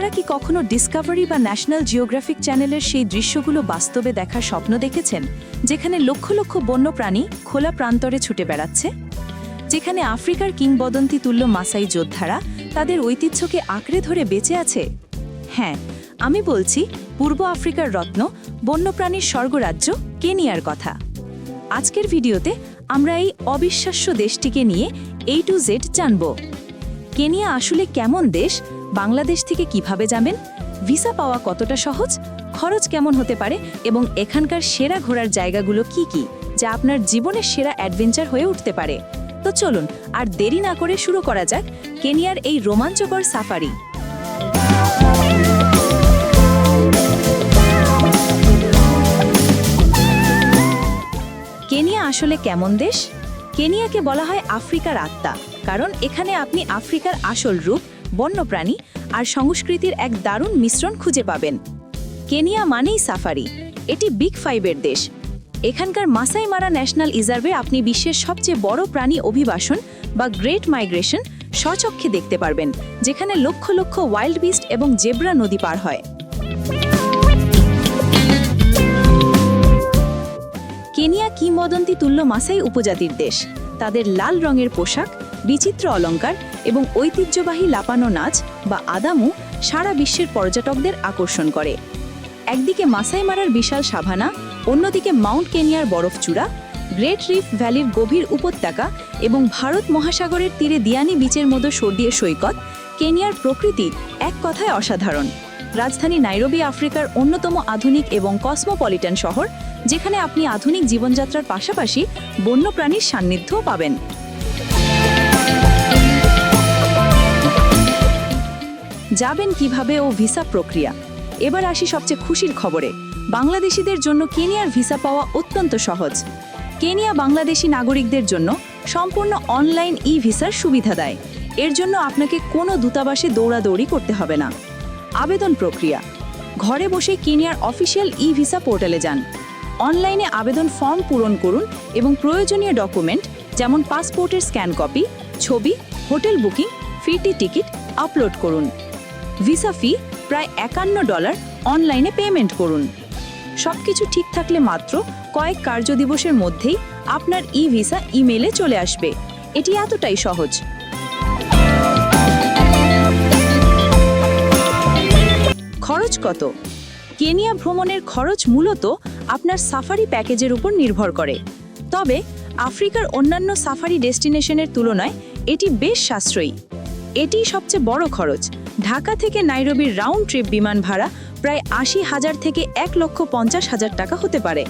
আপনারা কি কখনো ডিসকভারি বা ন্যাশনাল জিওগ্রাফিক চ্যানেলের সেই দৃশ্যগুলো বাস্তবে দেখার স্বপ্ন দেখেছেন? যেখানে লক্ষ লক্ষ বন্যপ্রাণী খোলা প্রান্তরে ছুটে বেড়াচ্ছে? যেখানে আফ্রিকার কিংবদন্তি তুল্য মাসাই যোদ্ধারা তাদের ঐতিহ্যকে আঁকড়ে ধরে বেঁচে আছে? হ্যাঁ আমি বলছি পূর্ব আফ্রিকার রত্ন বন্যপ্রাণীর স্বর্গরাজ্য কেনিয়ার কথা। আজকের ভিডিওতে আমরা এই অবিশ্বাস্য দেশটিকে নিয়ে এই টু জেড জানব। কেনিয়া আসলে কেমন দেশ? বাংলাদেশ থেকে কীভাবে যাবেন? ভিসা পাওয়া কতটা সহজ? খরচ কেমন হতে পারে? এবং এখানকার সেরা ঘোরার জায়গাগুলো কি কি, যা আপনার জীবনের সেরা অ্যাডভেঞ্চার হয়ে উঠতে পারে? তো চলুন, আর দেরি না করে শুরু করা যাক কেনিয়ার এই রোমাঞ্চকর সাফারি। কেনিয়া আসলে কেমন দেশ? কেনিয়াকে বলা হয় আফ্রিকার আত্মা। কারণ এখানে আপনি আফ্রিকার আসল রূপ, বন্যপ্রাণী আর সংস্কৃতির এক দারুণ মিশ্রণ খুঁজে পাবেন। কেনিয়া মানেই সাফারি। এটি বিগ ফাইভের দেশ। এখানকার মাসাই মারা ন্যাশনাল রিজার্ভে আপনি বিশ্বের সবচেয়ে বড় প্রাণী অভিবাসন বা গ্রেট মাইগ্রেশন স্বচক্ষে দেখতে পারবেন, যেখানে লক্ষ লক্ষ ওয়াইল্ড বিস্ট এবং জেব্রা নদী পার হয়। কেনিয়া কিংবদন্তি তুল্য মাসাই উপজাতির দেশ। তাদের লাল রঙের পোশাক বিচিত্র অলঙ্কার এবং ঐতিহ্যবাহী লাপানো নাচ বা আদামু সারা বিশ্বের পর্যটকদের আকর্ষণ করে। একদিকে মাসাই মারার বিশাল সাভানা, অন্যদিকে মাউন্ট কেনিয়ার বরফচূড়া গ্রেট রিফ ভ্যালির গভীর উপত্যকা এবং ভারত মহাসাগরের তীরে দিয়ানি বিচের মতো সর্দিয়ে সৈকত কেনিয়ার প্রকৃতি এক কথায় অসাধারণ। রাজধানী নাইরোবি আফ্রিকার অন্যতম আধুনিক এবং কসমোপলিটন শহর, যেখানে আপনি আধুনিক জীবনযাত্রার পাশাপাশি বন্যপ্রাণীর সান্নিধ্যও পাবেন। যাবেন কীভাবে ও ভিসা প্রক্রিয়া। এবার আসি সবচেয়ে খুশির খবরে। বাংলাদেশিদের জন্য কেনিয়ার ভিসা পাওয়া অত্যন্ত সহজ। কেনিয়া বাংলাদেশি নাগরিকদের জন্য সম্পূর্ণ অনলাইন ই ভিসার সুবিধা দেয়। এর জন্য আপনাকে কোনো দূতাবাসে দৌড়াদৌড়ি করতে হবে না। আবেদন প্রক্রিয়া। ঘরে বসে কেনিয়ার অফিসিয়াল ই ভিসা পোর্টালে যান। অনলাইনে আবেদন ফর্ম পূরণ করুন এবং প্রয়োজনীয় ডকুমেন্ট যেমন পাসপোর্টের স্ক্যান কপি, ছবি, হোটেল বুকিং ফিটি টিকিট আপলোড করুন। ভিসা ফি প্রায় একান্ন ডলার অনলাইনে পেমেন্ট করুন। সব কিছু ঠিক থাকলে মাত্র কয়েক কার্যদিবসের মধ্যেই আপনার ই ভিসা ইমেলে চলে আসবে। এটি এতটাই সহজ। খরচ কত? কেনিয়া ভ্রমণের খরচ মূলত আপনার সাফারি প্যাকেজের উপর নির্ভর করে। তবে আফ্রিকার অন্যান্য সাফারি ডেস্টিনেশনের তুলনায় এটি বেশ সাশ্রয়ী। এটিই সবচেয়ে বড় খরচ। ঢাকা থেকে নাইরোবির রাউন্ড ট্রিপ বিমান ভাড়া প্রায় আশি হাজার থেকে এক লক্ষ পঞ্চাশ হাজার টাকা হতে পারে।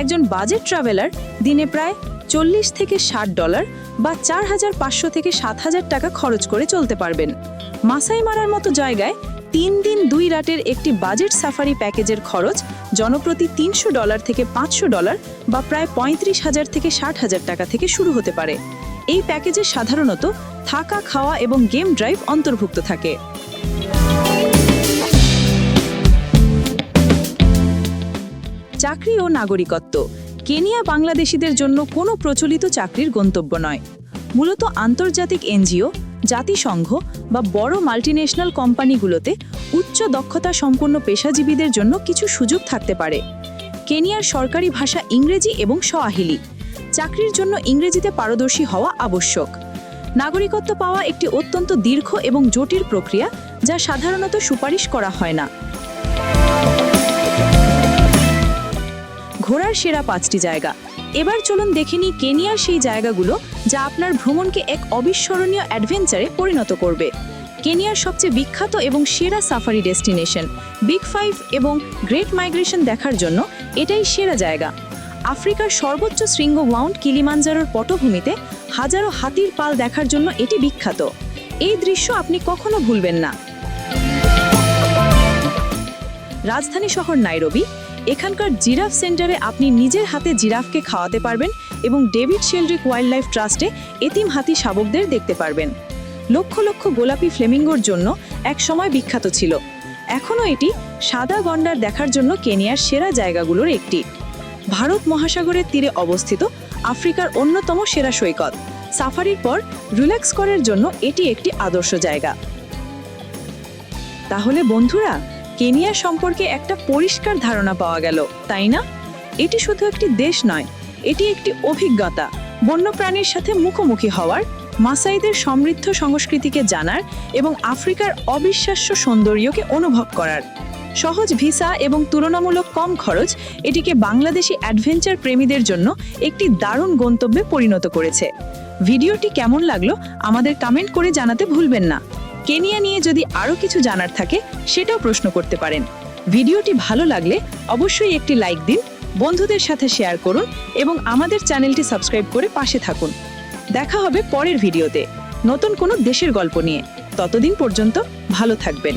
একজন বাজেট ট্রাভেলার দিনে প্রায় চল্লিশ থেকে ষাট ডলার বা চার হাজার পাঁচশো থেকে সাত হাজার টাকা খরচ করে চলতে পারবেন। মাসাই মারার মতো জায়গায় তিন দিন দুই রাতের একটি বাজেট সাফারি প্যাকেজের খরচ জনপ্রতি তিনশো ডলার থেকে পাঁচশো ডলার বা প্রায় পঁয়ত্রিশ হাজার থেকে ষাট হাজার টাকা থেকে শুরু হতে পারে। এই প্যাকেজে সাধারণত থাকা, খাওয়া এবং গেম ড্রাইভ অন্তর্ভুক্ত থাকে। চাকরি ও নাগরিকত্ব। কেনিয়া বাংলাদেশিদের জন্য কোনো প্রচলিত চাকরির গন্তব্য নয়। মূলত আন্তর্জাতিক এনজিও, জাতিসংঘ বা বড় মাল্টিনেশনাল কোম্পানিগুলোতে উচ্চ দক্ষতা সম্পন্ন পেশাজীবীদের জন্য কিছু সুযোগ থাকতে পারে। কেনিয়ার সরকারি ভাষা ইংরেজি এবং সওয়াহিলি চাকরির জন্য ইংরেজিতে পারদর্শী হওয়া আবশ্যক। নাগরিকত্ব পাওয়া একটি অত্যন্ত দীর্ঘ এবং জটিল প্রক্রিয়া যা সাধারণত সুপারিশ করা হয় না। ঘোরার সেরা পাঁচটি জায়গা। এবার চলুন দেখে নিই কেনিয়ার সেই জায়গাগুলো যা আপনার ভ্রমণকে এক অবিস্মরণীয় অ্যাডভেঞ্চারে পরিণত করবে। কেনিয়ার সবচেয়ে বিখ্যাত এবং সেরা সাফারি ডেস্টিনেশন, বিগ ফাইভ এবং গ্রেট মাইগ্রেশন দেখার জন্য এটাই সেরা জায়গা। আফ্রিকার সর্বোচ্চ শৃঙ্গ মাউন্ট কিলিমাঞ্জারোর পটভূমিতে হাজারো হাতির পাল দেখার জন্য এটি বিখ্যাত। এই দৃশ্য আপনি কখনো ভুলবেন না। রাজধানী শহর নাইরোবি, এখানকার জিরাফ সেন্টারে আপনি নিজের হাতে জিরাফকে খাওয়াতে পারবেন এবং ডেভিড শেলড্রিক ওয়াইল্ড লাইফ ট্রাস্টে এতিম হাতি শাবকদের দেখতে পারবেন। লক্ষ লক্ষ গোলাপি ফ্লেমিঙ্গোর জন্য এক সময় বিখ্যাত ছিল। এখনও এটি সাদা গন্ডার দেখার জন্য কেনিয়ার সেরা জায়গাগুলোর একটি। ভারত মহাসাগরের তীরে অবস্থিত আফ্রিকার অন্যতম সেরা সৈকত। সাফারির পর রিল্যাক্স করার জন্য এটি একটি আদর্শ জায়গা। তাহলে বন্ধুরা, কেনিয়া সম্পর্কে একটা পরিষ্কার ধারণা পাওয়া গেল, তাই না? এটি শুধু একটি দেশ নয়, এটি একটি অভিজ্ঞতা। বন্যপ্রাণীর সাথে মুখোমুখি হওয়ার, মাসাইদের সমৃদ্ধ সংস্কৃতিকে জানার এবং আফ্রিকার অবিশ্বাস্য সৌন্দর্যকে অনুভব করার। সহজ ভিসা এবং তুলনামূলক কম খরচ এটিকে বাংলাদেশি অ্যাডভেঞ্চার প্রেমীদের জন্য একটি দারুণ গন্তব্যে পরিণত করেছে। ভিডিওটি কেমন লাগল আমাদের কমেন্ট করে জানাতে ভুলবেন না। কেনিয়া নিয়ে যদি আরও কিছু জানার থাকে, সেটাও প্রশ্ন করতে পারেন। ভিডিওটি ভালো লাগলে অবশ্যই একটি লাইক দিন, বন্ধুদের সাথে শেয়ার করুন এবং আমাদের চ্যানেলটি সাবস্ক্রাইব করে পাশে থাকুন। দেখা হবে পরের ভিডিওতে। নতুন কোনো দেশের গল্প নিয়ে। ততদিন পর্যন্ত ভালো থাকবেন।